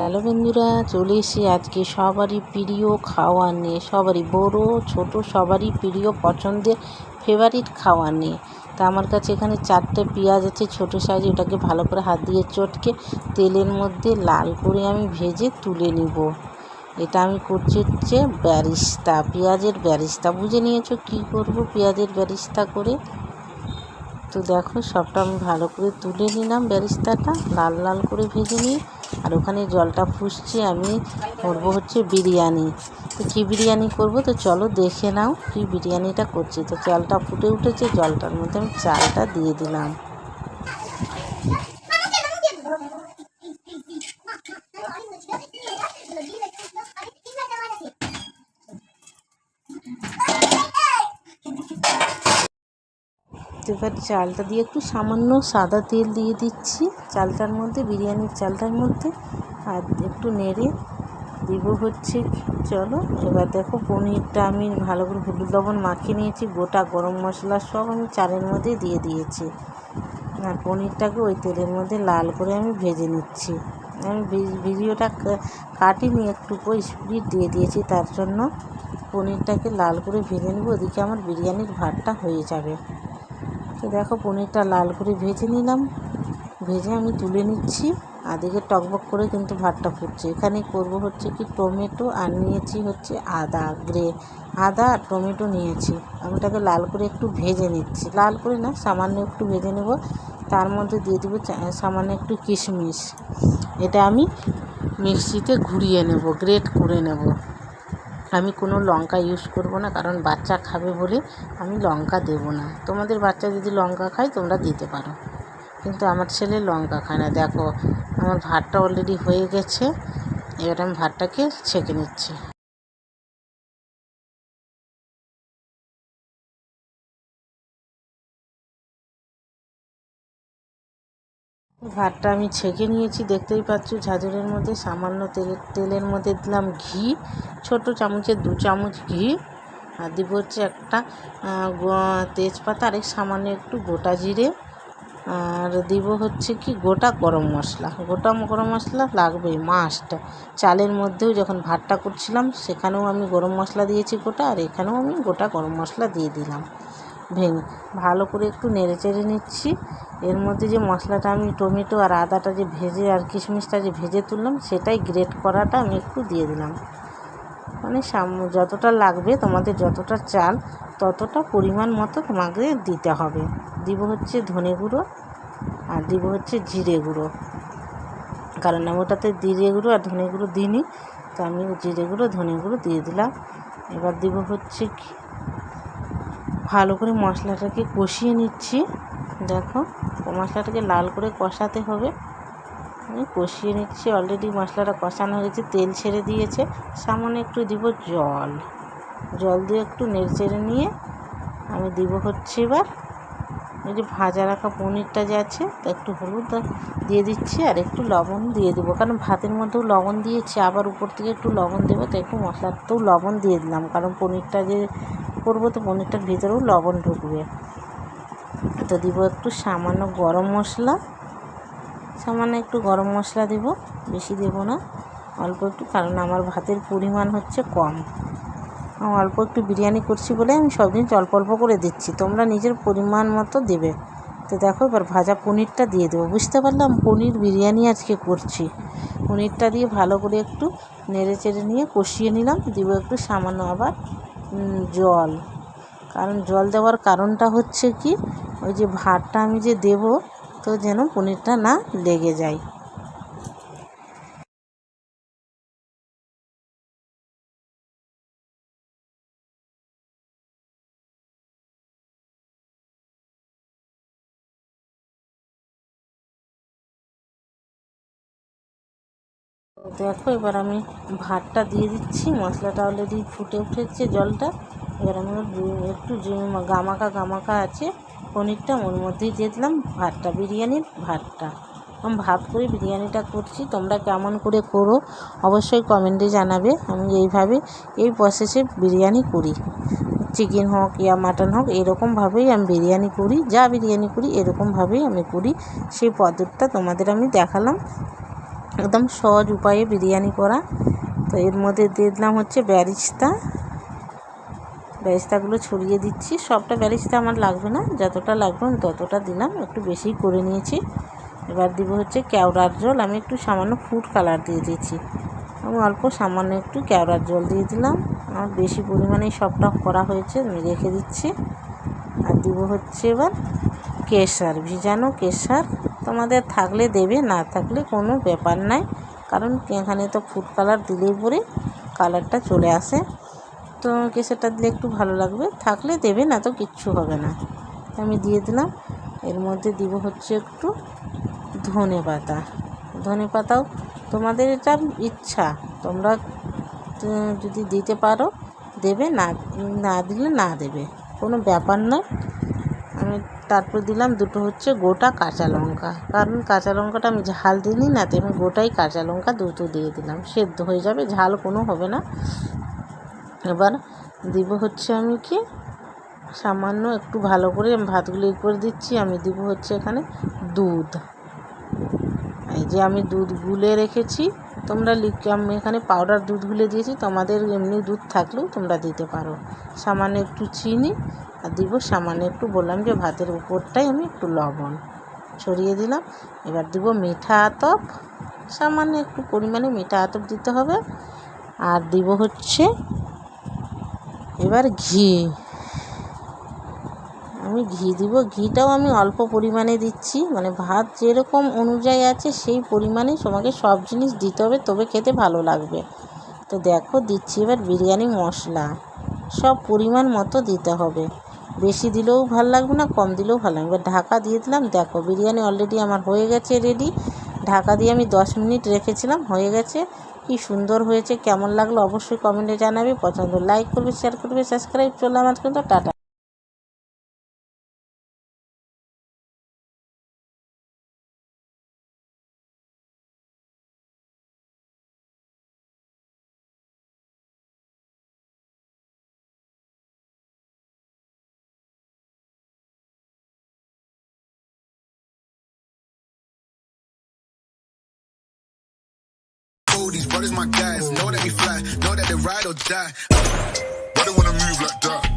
Hello বন্ধুরা, চলে এসে আজকে সবারই প্রিয় খাওয়ার নিয়ে, সবারই বড়, ছোট, সবারই প্রিয়, পছন্দের ফেভারিট খাওয়ার নিয়ে। তা আমার কাছে এখানে চারটে পেঁয়াজ আছে, ছোটো সাইজ ওটাকে ভালো করে হাত দিয়ে চটকে তেলের মধ্যে লাল করে আমি ভেজে তুলে নিব। এটা আমি করছি হচ্ছে ব্যারিস্তা, পেঁয়াজের ব্যারিস্তা। বুঝে নিয়েছো কী করব পেঁয়াজের ব্যারিস্তা করে? তো দেখো সবটা আমি ভালো করে তুলে নিলাম ব্যারিস্তাটা, লাল লাল করে ভেজে নিই আর ওখানে জলটা ফুসছে, আমি করব হচ্ছে বিরিয়ানি। তো কী বিরিয়ানি করব? তো চলো দেখে নাও কী বিরিয়ানিটা করছি। তো জলটা ফুটে উঠেছে, জলটার মধ্যে আমি চালটা দিয়ে দিলাম। এবার চালটা দিয়ে একটু সামান্য সাদা তেল দিয়ে দিচ্ছি। চালটার মধ্যে, বিরিয়ানির চালটার মধ্যে, আর একটু নেড়ে দিব হচ্ছে। চলো, এবার দেখো পনিরটা আমি ভালো করে হলুদ লবণ মাখিয়ে নিয়েছি। গোটা গরম মশলা সব আমি চালের মধ্যে দিয়ে দিয়েছি। আর পনিরটাকে ওই তেলের মধ্যে লাল করে আমি ভেজে নিচ্ছি। আমি ভিডিওটা কাটিনি একটু স্পিড দিয়ে দিয়েছি। তার জন্য পনিরটাকে লাল করে ভেজে নেব। ওদিকে আমার বিরিয়ানির ভাতটা হয়ে যাবে। তো দেখো, পনিরটা লাল করে ভেজে নিলাম। ভেজে আমি তুলে নিচ্ছি। আর দিকে টকবক করে কিন্তু ভাতটা ফুটছে। এখানে করব হচ্ছে কি, টমেটো আর নিয়েছি হচ্ছে আদা, গ্রে, আদা আর টমেটো নিয়েছি। আমি ওটাকে লাল করে একটু ভেজে নিচ্ছি। লাল করে না, সামান্য একটু ভেজে নেব। তার মধ্যে দিয়ে দেবো সামান্য একটু কিশমিশ। এটা আমি মিক্সিতে ঘুরিয়ে নেব, গ্রেট করে নেব। আমি কোনো লঙ্কা ইউজ করব না, কারণ বাচ্চা খাবে বলে আমি লঙ্কা দেব না। তোমাদের বাচ্চা যদি লঙ্কা খায়, তোমরা দিতে পারো। কিন্তু আমার ছেলে লঙ্কা খায় না। দেখো, আমার ভাতটা অলরেডি হয়ে গেছে, এবার আমি ভাতটাকে ছেঁকে নিচ্ছি। ভাতটা আমি ছেঁকে নিয়েছি, দেখতেই পাচ্ছ ঝাঁঝরের মধ্যে সামান্য তেলের তেলের মধ্যে দিলাম ঘি, ছোট চামচের দু চামচ ঘি, আর দিব হচ্ছে একটা তেজপাতা, আর সামান্য একটু গোটা জিরে, আর দিব হচ্ছে কি গোটা গরম মশলা। গোটা গরম মশলা লাগবেই মাস্ট চালের মধ্যেও যখন ভাতটা করছিলাম, সেখানেও আমি গরম মশলা দিয়েছি গোটা, আর এখানেও আমি গোটা গরম মশলা দিয়ে দিলাম। ভেঙে। ভালো করে একটু নেড়ে চেড়ে নিচ্ছি। এর মধ্যে যে মশলাটা আমি টমেটো আর আদাটা যে ভেজে আর কিশমিশটা যে ভেজে তুললাম, সেটাই গ্রেট করাটা আমি একটু দিয়ে দিলাম। মানে সাম যতটা লাগবে, তোমাদের যতটা চাল, ততটা পরিমাণ মতো তোমাকে দিতে হবে। দিব হচ্ছে ধনে গুঁড়ো আর দিব হচ্ছে জিরে গুঁড়ো। কারণ আমি ওটাতে জিরে গুঁড়ো আর ধনে গুঁড়ো দিইনি, তো আমি জিরে গুঁড়ো, ধনে গুঁড়ো দিয়ে দিলাম। এবার দিব হচ্ছে ভালো করে মশলাটাকে কষিয়ে নিচ্ছি। দেখো, মশলাটাকে লাল করে কষাতে হবে। আমি কষিয়ে নিচ্ছি অলরেডি মশলাটা কষানো হয়েছে তেল ছেড়ে দিয়েছে। সামান্য একটু দিব জল। জল দিয়ে একটু নেড়ে নিয়ে আমি দিব হচ্ছে এবার এই যে ভাজা রাখা পনিরটা যে আছে, তা একটু হলুদ দিয়ে দিচ্ছি আর একটু লবণ দিয়ে দেবো। কারণ ভাতের মধ্যেও লবণ দিয়েছি, আবার উপর থেকে একটু লবণ দেবো, তো একটু মশলাতেও লবণ দিয়ে দিলাম। কারণ পনিরটা যে করব তো পনিরটার ভিতরেও লবণ ঢুকবে। তো দিব একটু সামান্য গরম মশলা। সামান্য একটু গরম মশলা দেব, বেশি দেব না। অল্প একটু, কারণ আমার ভাতের পরিমাণ হচ্ছে কম। অল্প একটু বিরিয়ানি করছি বলে আমি সব জিনিস অল্প অল্প করে দিচ্ছি। তোমরা নিজের পরিমাণ মতো দেবে। তো দেখো, এবার ভাজা পনিরটা দিয়ে দেবো। বুঝতে পারলাম পনির বিরিয়ানি আজকে করছি। পনিরটা দিয়ে ভালো করে একটু নেড়ে চেড়ে নিয়ে কষিয়ে নিলাম। দিব একটু সামান্য আবার জল। কারণ জল দেওয়ার কারণটা হচ্ছে কি, ওই যে ভাতটা আমি যে দেবো, তো যেন পনিরটা না লেগে যায়। দেখো, এবার আমি ভাতটা দিয়ে দিচ্ছি। মশলাটা অলরেডি ফুটে উঠেছে জলটা। এবার আমি একটু গামাকা গামাকা আছে, পনিরটা ওর মধ্যেই দিয়ে দিলাম। ভাতটা, বিরিয়ানির ভাতটা। আমি ভাত করে বিরিয়ানিটা করছি। তোমরা কেমন করে করো, অবশ্যই কমেন্টে জানাবে। আমি এইভাবে, এই প্রসেসে বিরিয়ানি করি। চিকেন হোক ইয়া মাটন হোক এরকমভাবেই আমি বিরিয়ানি করি। যা বিরিয়ানি করি এরকমভাবেই আমি করি। সেই পদ্ধতিটা তোমাদের আমি দেখালাম। একদম সহজ উপায়ে বিরিয়ানি করা। তো এর মধ্যে দিয়ে দিলাম হচ্ছে ব্যারিস্তা। ব্যারিস্তাগুলো ছড়িয়ে দিচ্ছি। সবটা ব্যারিস্তা আমার লাগবে না। যতটা লাগবে আমি ততটা দিলাম। একটু বেশিই করে নিয়েছি। এবার দিব হচ্ছে কেওড়ার জল। আমি একটু সামান্য ফুড কালার দিয়ে দিয়েছি। আমি অল্প সামান্য একটু কেওড়ার জল দিয়ে দিলাম। আমার বেশি পরিমাণে সবটা করা হয়েছে, আমি রেখে দিচ্ছি। আর দিব হচ্ছে এবার কেশার, ভিজানো কেশার। তোমাদের থাকলে দেবে, না থাকলে কোনো ব্যাপার নাই। কারণ এখানে তো ফুড কালার দিলেই পরে কালারটা চলে আসে। তো কেশারটা দিলে একটু ভালো লাগবে। থাকলে দেবে, না তো কিচ্ছু হবে না। আমি দিয়ে দিলাম। এর মধ্যে দিব হচ্ছে একটু ধনে পাতা। ধনে পাতাও তোমাদের এটা ইচ্ছা। তোমরা যদি দিতে পারো, দেবে, না না দিলে না দেবে। কোনো ব্যাপার নয়। তারপর দিলাম দুটো হচ্ছে গোটা কাঁচা লঙ্কা। কারণ কাঁচা লঙ্কাটা আমি ঝাল দিইনি না, তো আমি গোটাই কাঁচা লঙ্কা দুটো দিয়ে দিলাম। সেদ্ধ হয়ে যাবে, ঝাল কোনো হবে না। এবার দিব হচ্ছে আমি কি, সামান্য একটু ভালো করে আমি ভাতগুলো ই করে দিচ্ছি, আমি দিব হচ্ছে এখানে দুধ। এই যে আমি দুধ গুলে রেখেছি, তোমরা আমি এখানে পাউডার দুধ গুলে দিয়েছি, তোমাদের এমনি দুধ থাকলেও তোমরা দিতে পারো। সামান্য একটু চিনি আর দিব সামান্য একটু বললাম যে ভাতের উপরটাই আমি একটু লবণ। ছড়িয়ে দিলাম। এবার দিব মিঠা আতপ। সামান্য একটু পরিমাণে মিঠা আতপ দিতে হবে। আর দিব হচ্ছে এবার ঘি। আমি ঘি দিব। ঘিটাও আমি অল্প পরিমাণে দিচ্ছি। মানে ভাত যেরকম অনুযায়ী আছে সেই পরিমাণেই তোমাকে সব জিনিস দিতে হবে। তবে খেতে ভালো লাগবে। তো দেখো, দিচ্ছি এবার বিরিয়ানি মশলা। সব পরিমাণ মতো দিতে হবে। বেশি দিলেও ভালো লাগবে না, কম দিলেও ভালো লাগবে এবার ঢাকা দিয়ে দিলাম, দেখো বিরিয়ানি অলরেডি আমার হয়ে গেছে রেডি ঢাকা দিয়ে আমি দশ মিনিট রেখেছিলাম, হয়ে গেছে। কি সুন্দর হয়েছে, কেমন লাগল অবশ্যই কমেন্টে জানাবে। পছন্দ লাইক করবে শেয়ার করবে সাবস্ক্রাইব চলে আমার কিন্তু tata These brothers my guys, know that we fly, know that they ride or die. Why they wanna move like that?